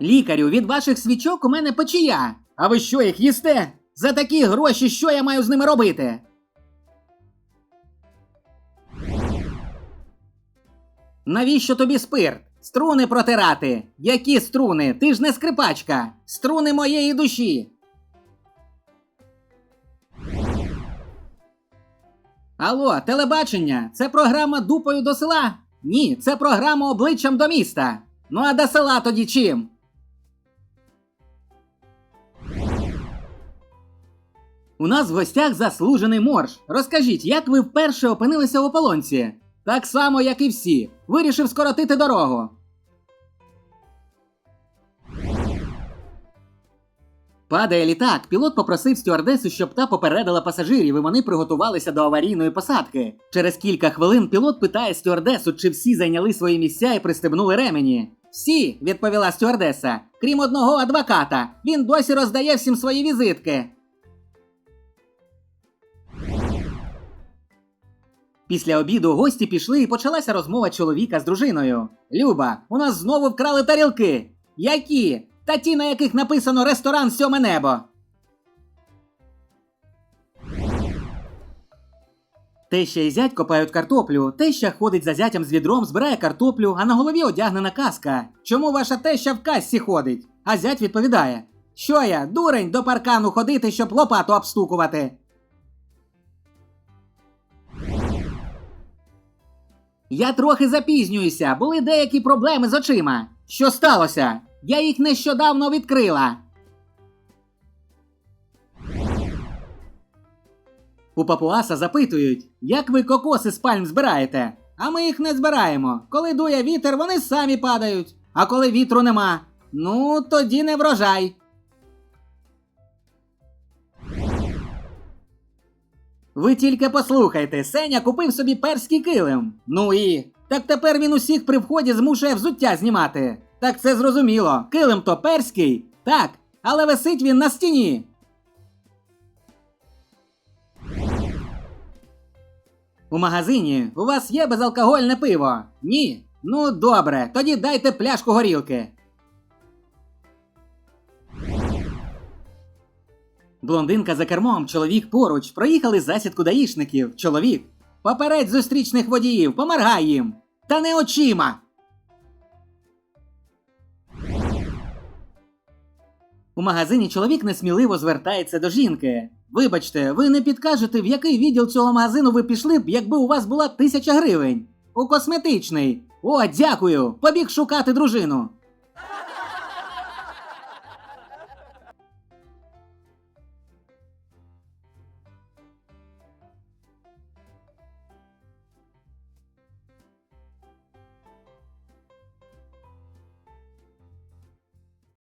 Лікарю, від ваших свічок у мене печія. А ви що їх їсте? За такі гроші, що я маю з ними робити? Навіщо тобі спирт? Струни протирати. Які струни? Ти ж не скрипачка. Струни моєї душі. Алло, телебачення, це програма дупою до села? Ні, це програма обличчям до міста. Ну а до села тоді чим? У нас в гостях заслужений морж. Розкажіть, як ви вперше опинилися в ополонці? Так само, як і всі. Вирішив скоротити дорогу. Падає літак. Пілот попросив стюардесу, щоб та попередила пасажирів, і вони приготувалися до аварійної посадки. Через кілька хвилин пілот питає стюардесу, чи всі зайняли свої місця і пристебнули ремені. Всі, відповіла стюардеса, крім одного адвоката. Він досі роздає всім свої візитки. Після обіду гості пішли і почалася розмова чоловіка з дружиною. Люба, у нас знову вкрали тарілки. Які? Та ті, на яких написано ресторан сьоме небо. Теща і зять копають картоплю. Теща ходить за зятям з відром, збирає картоплю, а на голові одягнена каска. Чому ваша теща в касці ходить? А зять відповідає: Що я, дурень, до паркану ходити, щоб лопату обстукувати. Я трохи запізнююся, були деякі проблеми з очима. Що сталося? Я їх нещодавно відкрила. У папуаса запитують, як ви кокоси з пальм збираєте? А ми їх не збираємо. Коли дує вітер, вони самі падають. А коли вітру нема, ну тоді не врожай. Ви тільки послухайте, Сеня купив собі перський килим. Ну і. Так тепер він усіх при вході змушує взуття знімати. Так це зрозуміло. Килим то перський. Так, але висить він на стіні. У магазині у вас є безалкогольне пиво? Ні. Ну добре, тоді дайте пляшку горілки. Блондинка за кермом, чоловік поруч, проїхали засідку даїшників. Чоловік. Попередь зустрічних водіїв, помаргай їм. Та не очима. У магазині чоловік несміливо звертається до жінки. Вибачте, ви не підкажете, в який відділ цього магазину ви пішли б, якби у вас була тисяча гривень. У косметичний. О, дякую. Побіг шукати дружину.